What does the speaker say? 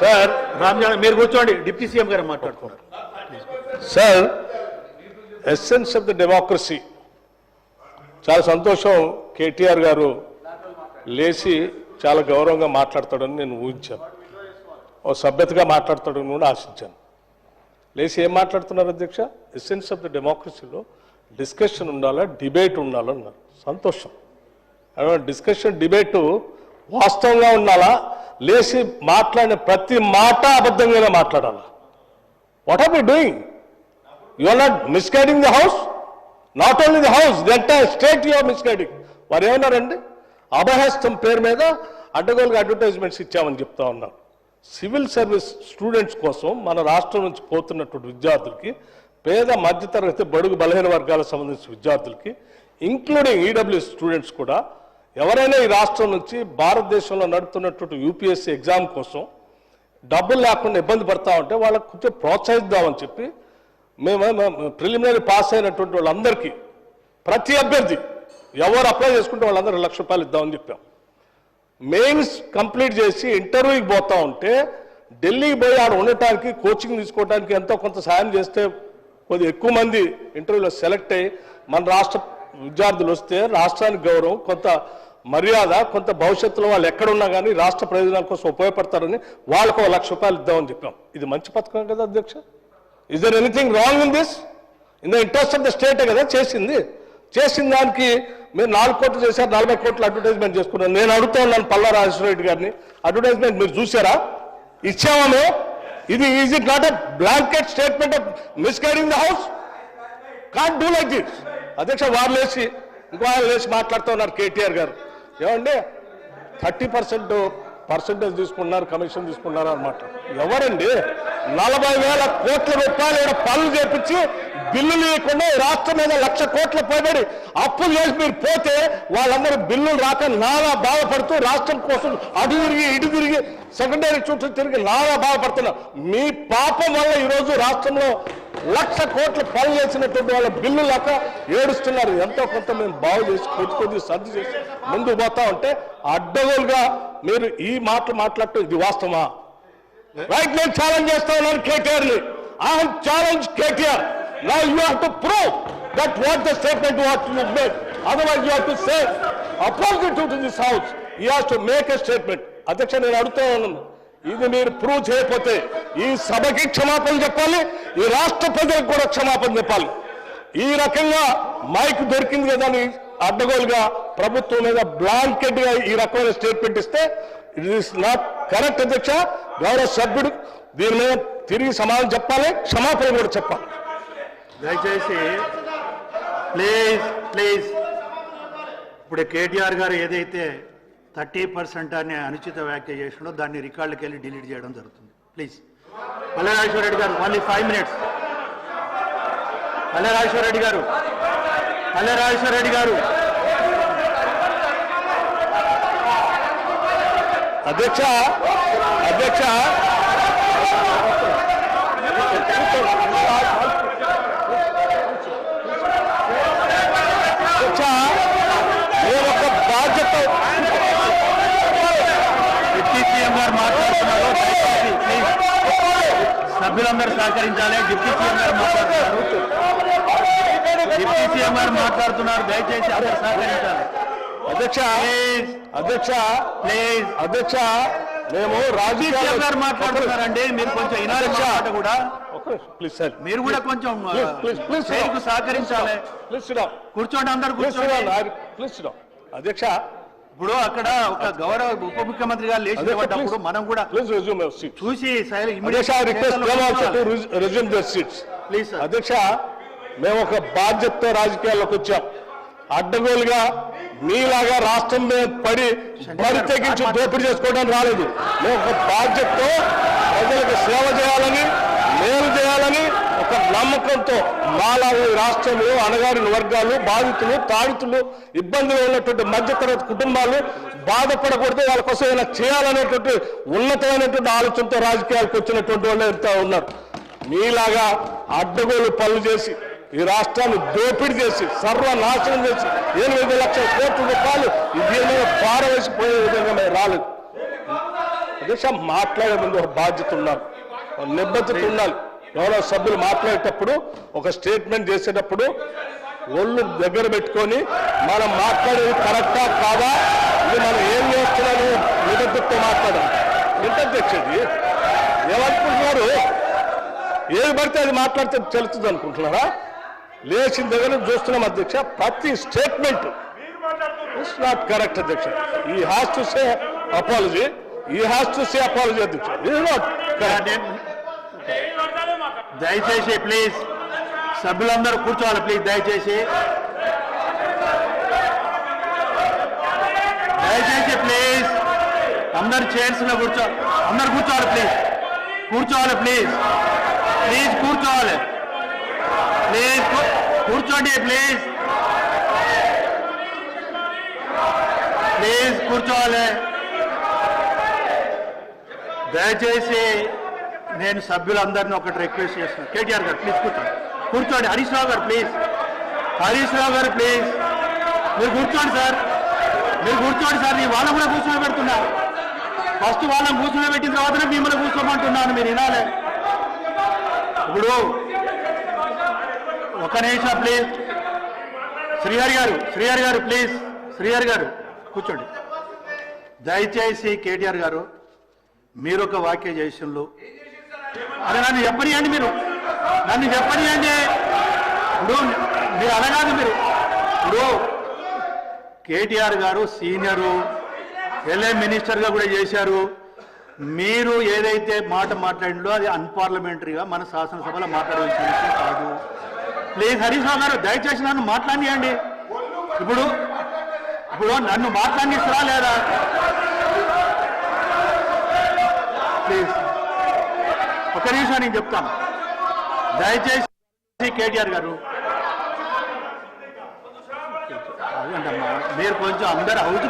Sir. Ramzan మీరు కూర్చోండి. Deputy CM గారు మాట్లాడుతున్నారు. Sir essence of the democracy చాలా సంతోషం కేటీఆర్ గారు లేచి చాలా గౌరవంగా మాట్లాడతాడని నేను ఊహించాను. ఓ సభ్యతగా మాట్లాడతాడని కూడా ఆశించాను. లేచి ఏం మాట్లాడుతున్నారు అధ్యక్ష? ఎస్సెన్స్ ఆఫ్ ద డెమోక్రసీలో డిస్కషన్ ఉండాలా డిబేట్ ఉండాలన్నారు. సంతోషం. డిస్కషన్ డిబేట్ వాస్తవంగా ఉండాలా లేచి మాట్లాడిన ప్రతి మాట అబద్ధంగానే మాట్లాడాలి? What are you doing you are not misguiding the house not only the house the entire state you are misguiding వారు ఏమన్నారండి అభహస్తం పేరు మీద అడ్డగోలుగా అడ్వర్టైజ్మెంట్స్ ఇచ్చామని చెప్తా ఉన్నారు సివిల్ సర్వీస్ స్టూడెంట్స్ కోసం మన రాష్ట్రం నుంచి పోతున్నటువంటి విద్యార్థులకి పేద మధ్యతరగతి బడుగు బలహీన వర్గాలకు సంబంధించిన విద్యార్థులకి ఇంక్లూడింగ్ ఈడబ్ల్యూ స్టూడెంట్స్ కూడా ఎవరైనా ఈ రాష్ట్రం నుంచి భారతదేశంలో నడుపుతున్నటువంటి యూపీఎస్సీ ఎగ్జామ్ కోసం డబ్బులు లేకుండా ఇబ్బంది పడతా ఉంటే వాళ్ళకు కొంచెం ప్రోత్సహిద్దామని చెప్పి మేము ప్రిలిమినరీ పాస్ అయినటువంటి వాళ్ళందరికీ ప్రతి అభ్యర్థి ఎవరు అప్లై చేసుకుంటే వాళ్ళందరూ లక్ష రూపాయలు ఇద్దామని చెప్పాం. మెయిన్స్ కంప్లీట్ చేసి ఇంటర్వ్యూకి పోతా ఉంటే ఢిల్లీకి పోయి ఆడ ఉండటానికి కోచింగ్ తీసుకోవడానికి ఎంతో కొంత సాయం చేస్తే కొద్ది ఎక్కువ మంది ఇంటర్వ్యూలో సెలెక్ట్ అయ్యి మన రాష్ట్ర విద్యార్థులు వస్తే రాష్ట్రానికి గౌరవం కొంత మర్యాద కొంత భవిష్యత్తులో వాళ్ళు ఎక్కడున్నా కానీ రాష్ట్ర ప్రయోజనాల కోసం ఉపయోగపడతారని వాళ్ళకు ఒక లక్ష రూపాయలు ఇద్దామని చెప్పాం. ఇది మంచి పథకం కదా అధ్యక్ష? Is there anything wrong in this in the interest of the స్టేటే కదా చేసింది? చేసిన దానికి మీరు నాలుగు కోట్లు చేశారు నలభై కోట్లు అడ్వర్టైజ్మెంట్ చేసుకున్నారు. నేను అడుగుతా ఉన్నాను పల్లా రాజేశ్వర రెడ్డి గారిని. అడ్వర్టైజ్మెంట్ మీరు చూసారా ఇచ్చామా ఇది is it not a blanket statement of misguiding the house can't do like this అధ్యక్ష వారు లేచి ఇంకో ఆయన లేచి మాట్లాడుతూ ఉన్నారు కేటీఆర్ గారు. ఏమండి? థర్టీ పర్సెంట్ పర్సెంటేజ్ తీసుకున్నారు కమిషన్ తీసుకున్నారు అనమాట ఎవరండి? నలభై వేల కోట్ల రూపాయలు ఈడ పనులు చేపించి బిల్లులు ఇవ్వకుండా రాష్ట్రం మీద లక్ష కోట్ల పైబడి అప్పులు చేసి మీరు పోతే వాళ్ళందరూ బిల్లులు రాక నానా బాధపడుతూ రాష్ట్రం కోసం అటు తిరిగి ఇటు తిరిగి సెకండరీ చుట్టూ తిరిగి నానా బాధపడుతున్నారు. మీ పాపం వల్ల ఈరోజు రాష్ట్రంలో లక్ష కోట్ల పనులు చేసినటువంటి వాళ్ళ బిల్లు లేక ఏడుస్తున్నారు. ఎంతో కొంత మేము బాగు చేసి కొద్ది కొద్ది సర్ది చేసి ముందుకు పోతా ఉంటే అడ్డగోలుగా మీరు ఈ మాటలు మాట్లాడటం ఇది వాస్తవమా? రైట్ నేను ఛాలెంజ్ చేస్తా ఉన్నాను కేటీఆర్ని. I challenge KTR now you have to prove that what the statement what you made otherwise you have to say opposite to this house you have to make a statement అధ్యక్ష నేను అడుగుతా ఉన్నాను. ఇది మీరు prove చేయకపోతే ఈ సభకి క్షమాపణ చెప్పాలి ఈ రాష్ట్ర ప్రజలకు కూడా క్షమాపణ చెప్పాలి. ఈ రకంగా మైక్ దొరికింది కదా అని అడ్డగోలుగా ప్రభుత్వం మీద బ్లాంకెట్గా ఈ రకమైన స్టేట్మెంట్ ఇస్తే ఇట్ ఈస్ నాట్ కరెక్ట్ అధ్యక్ష గౌరవ సభ్యుడు దీని మీద తిరిగి సమాధానం చెప్పాలి క్షమాపణ కూడా చెప్పాలి. దయచేసి ప్లీజ్ ప్లీజ్. ఇప్పుడు కేటీఆర్ గారు ఏదైతే థర్టీ పర్సెంట్ అని అనుచిత వ్యాఖ్య చేసినో దాన్ని రికార్డుకి వెళ్ళి డిలీట్ చేయడం జరుగుతుంది. ప్లీజ్. పల్లెరాజేశ్వర రెడ్డి గారు only five minutes Palle Rajeshwara Reddy గారు పల్లెరాజేశ్వర రెడ్డి గారు. అధ్యక్ష అధ్యక్ష నేను ఒక బాధ్యత డిప్యూటీ సీఎం గారు మాట్లాడుతున్నారు ప్లీజ్ సభ్యులందరూ సహకరించాలి డిప్యూటీ సీఎం గారు మాట్లాడుతున్నారు డిప్యూటీ సీఎం గారు మాట్లాడుతున్నారు దయచేసి అందరూ సహకరించాలి అధ్యక్ష అధ్యక్ష ప్లీజ్ అధ్యక్ష మేము సీఎం రాజకీయాలు గారు మాట్లాడుతున్నారండి మీరు కొంచెం మాట కూడా ప్లీజ్ సార్ మీరు కూడా కొంచెం. సహకరించాలి ప్లీజ్ కూర్చోండి అందరు ప్లీజ్ కూర్చోండి ప్లీజ్ అధ్యక్ష ఇప్పుడు అక్కడ ఒక గౌరవ ఉప ముఖ్యమంత్రి గారు లేచి నిలబడ్డప్పుడు మనం కూడా ప్లీజ్ రెజ్యూమ్ యువర్ సీట్ చూసి అధ్యక్ష request them also to resume their seats please అధ్యక్ష మేము ఒక బాధ్యతతో రాజకీయాల్లోకి వచ్చాం. అడ్డగోలుగా మీలాగా రాష్ట్రం మీద పడి బరి తెగించి దోపిడీ చేసుకోవడానికి రాలేదు. మేము ఒక బాధ్యతతో ప్రజలకు సేవ చేయాలని మేలు చేయాలని ఒక నమ్మకంతో మాలాగా ఈ రాష్ట్రంలో అణగారిన వర్గాలు బాధితులు తాడితులు ఇబ్బందులు ఉన్నటువంటి మధ్యతరగతి కుటుంబాలు బాధపడకూడదు. వాళ్ళ కోసం ఏమైనా చేయాలనేటువంటి ఉన్నతమైనటువంటి ఆలోచనతో రాజకీయాలకు వచ్చినటువంటి వాళ్ళు ఎంత ఉన్నారు. మీలాగా అడ్డగోలు పనులు చేసి ఈ రాష్ట్రాన్ని దోపిడీ చేసి సర్వనాశనం చేసి ఎనిమిది లక్షల కోట్ల రూపాయలు ఇది ఏమైనా పారవేసిపోయే విధంగా మేము రాలేదు. అదే మాట్లాడే ముందు ఒక బాధ్యత ఉండాలి. నిబద్ధత ఉండాలి. గౌరవ సభ్యులు మాట్లాడేటప్పుడు ఒక స్టేట్మెంట్ చేసేటప్పుడు ఒళ్ళు దగ్గర పెట్టుకొని మనం మాట్లాడేది కరెక్టా కాదా? ఇది మనం ఏం చేస్తున్నాము నిబద్ధతతో మాట్లాడాలి ఎంత ఏమనుకుంటున్నారు? ఏది పడితే అది మాట్లాడితే తెలుస్తుంది అనుకుంటున్నారా? లేచిన దగ్గర నుంచి చూస్తున్నాం అధ్యక్ష ప్రతి స్టేట్మెంట్ ఇట్స్ నాట్ కరెక్ట్ అధ్యక్ష. He has to say apology he has to say apology అధ్యక్ష. ఇట్ నాట్ దయచేసి ప్లీజ్ సభ్యులందరూ కూర్చోవాలి ప్లీజ్ దయచేసి. దయచేసి ప్లీజ్ అందరు చైర్స్లో కూర్చో అందరు కూర్చోవాలి ప్లీజ్. కూర్చోవాలి ప్లీజ్. ప్లీజ్ కూర్చోవాలి. ప్లీజ్ కూ- కూర్చోండి ప్లీజ్. ప్లీజ్ కూర్చోవాలి. దయచేసి నేను సభ్యులందరినీ ఒకటి రిక్వెస్ట్ చేస్తున్నాను కేటీఆర్ గారు ప్లీజ్ కూర్చోండి కూర్చోండి. హరీష్ రావు గారు ప్లీజ్ హరీష్ రావు గారు ప్లీజ్ మీరు కూర్చోండి సార్ మీరు కూర్చోండి సార్ నేను వాళ్ళని కూడా కూర్చొని పెడుతున్నా ఫస్ట్ వాళ్ళని కూర్చొని పెట్టిన తర్వాతనే మిమ్మల్ని కూర్చోమంటున్నాను. మీరు వినాలి. ఇప్పుడు ఒక నిమిషం ప్లీజ్ శ్రీహరి గారు శ్రీహరి గారు ప్లీజ్ శ్రీహరి గారు కూర్చోండి. దయచేసి కేటీఆర్ గారు మీరు ఒక వాక్య చేసినలు అది నన్ను చెప్పనియండి మీరు. నన్ను చెప్పనియండి ఇప్పుడు మీరు అనగాదు మీరు. ఇప్పుడు కేటీఆర్ గారు సీనియరు ఎల్ఏ మినిస్టర్గా కూడా చేశారు. మీరు ఏదైతే మాట మాట్లాడిందో అది అన్పార్లమెంటరీగా మన శాసనసభలో మాట్లాడవలసిన విషయం కాదు. ప్లీజ్ హరీష్ రావు గారు దయచేసి నన్ను మాట్లాడియండి. ఇప్పుడు ఇప్పుడు నన్ను మాట్లాడిస్తారా లేదా? ఒక నిమిషం నేను చెప్తాను. దయచేసి కేటీఆర్ గారు అదేంటమ్మా, మీరు కొంచెం అందరు హౌస్కి